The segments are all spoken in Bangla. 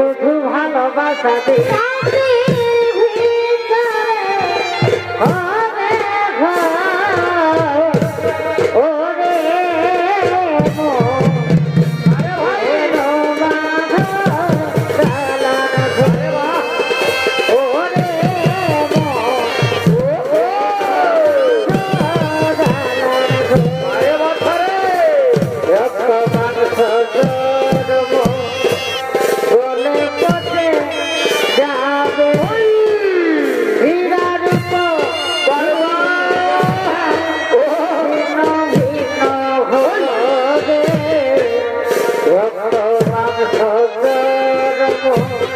শুধু ভালোবাসা দিয়ে Thank you.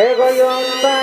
এগোয়ম্বা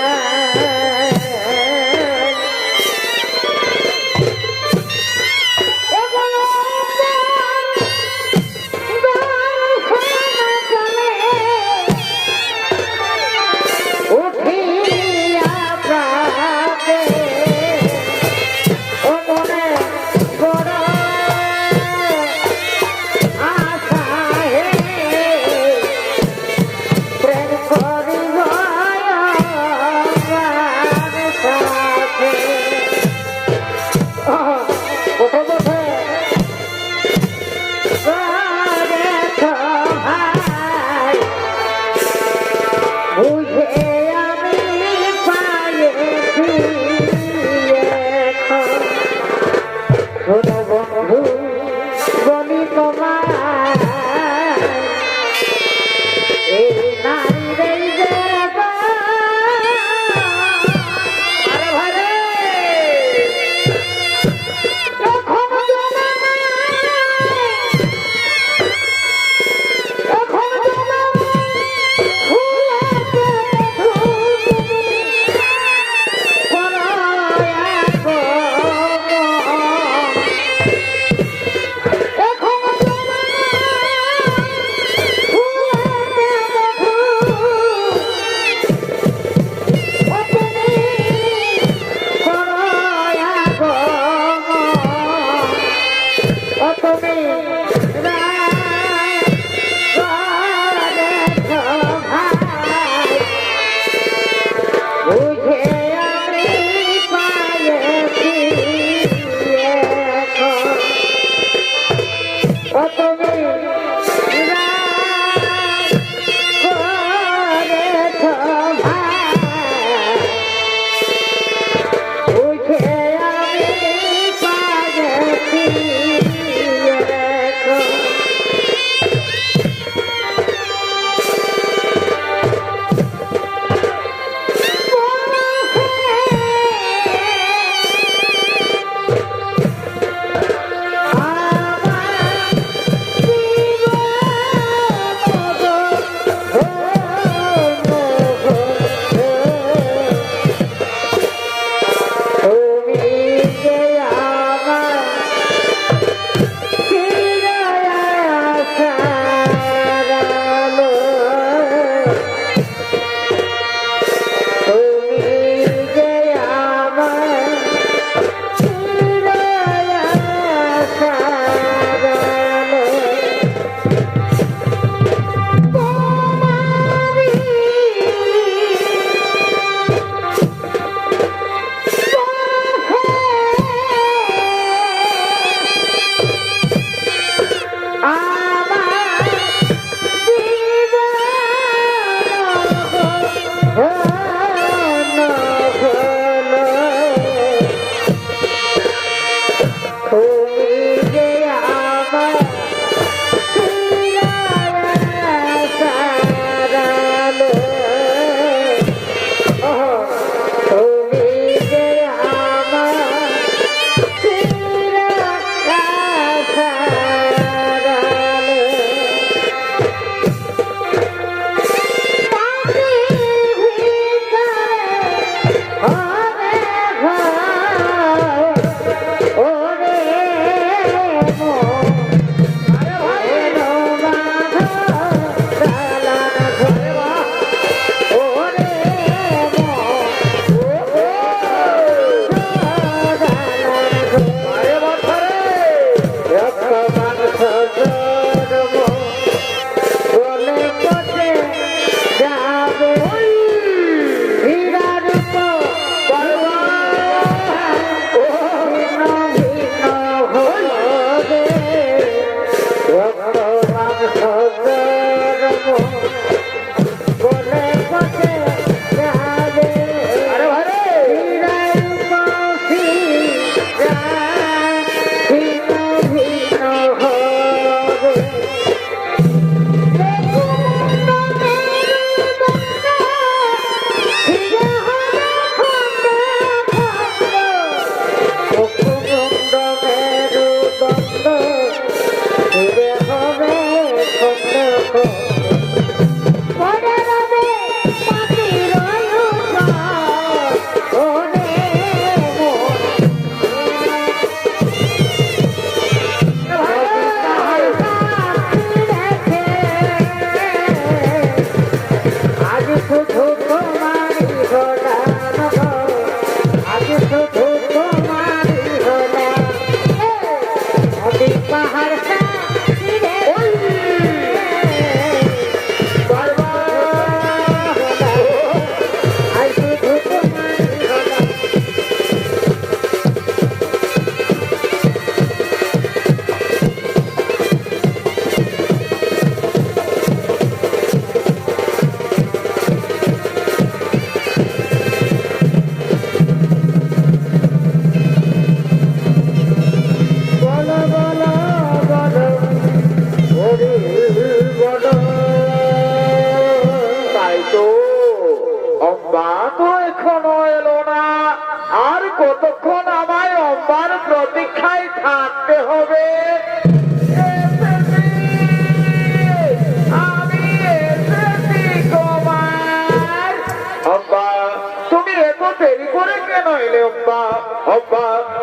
যতক্ষণ আমায় অম্বার প্রতীক্ষায় থাকতে হবে।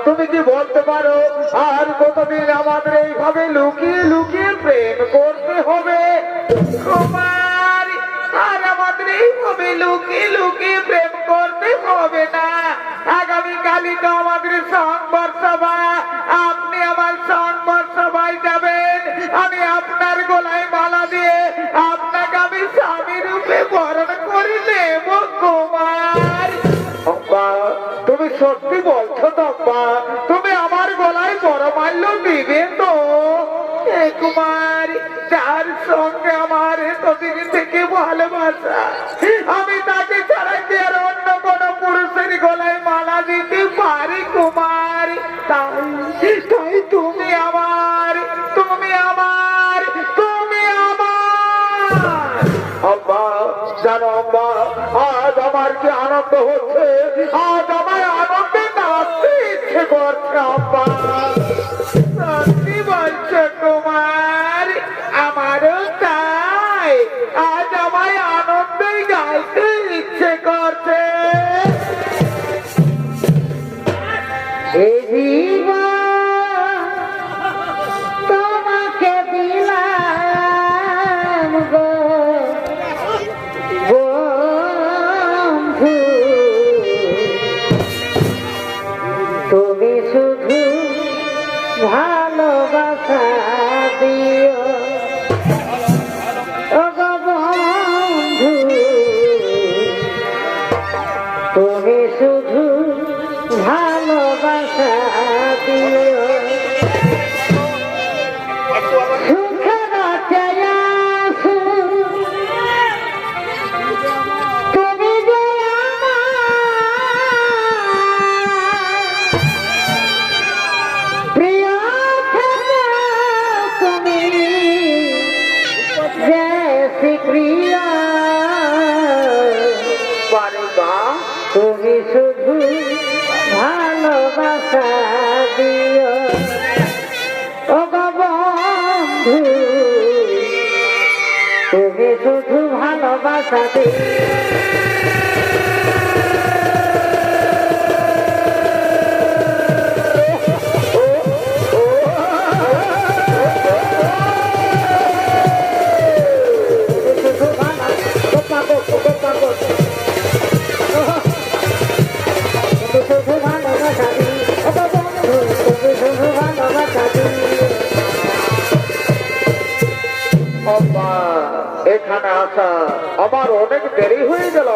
তুমি কি বলতে পারো, আর কতদিন আমাদের এইভাবে লুকিয়ে লুকিয়ে প্রেম করতে হবে? আর আমাদের এইভাবে লুকিয়ে সম্মানিত আমাদের সংবর সভায় আপনি আমার সংবর সভায় যাবেন। আমি আপনার গোলায় মালা দিয়ে আপনাকে আমি স্বামী রূপে বরণ করে নেব কুমার তুমি সত্যি বলছো তো তুমি আমার গলায় বড় মাল্য দিবে তো কুমার, যার সঙ্গে আমার এতদিন থেকে ভালোবাসা Hey! শুধু ভালোবাসা দিও এখানে আসা আমার অনেক দেরি হয়ে গেল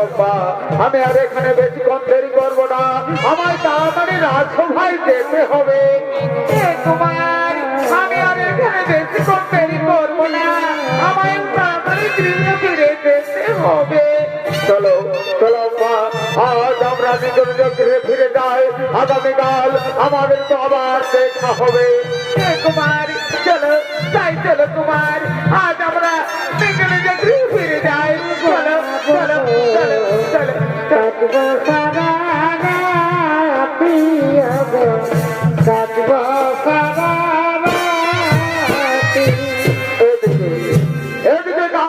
আমি আর এখানে বেশিক্ষণ দেরি করব না। আমার তাড়াতাড়ি রাজসভায় যেতে হবে। আজ আমরা নিজ নিজ গৃহে ফিরে যাই। আগামীকাল আমাদের তো আবার দেখা হবে। কুমার, চলো তাই চলো কুমার। আজ আমরা নিজ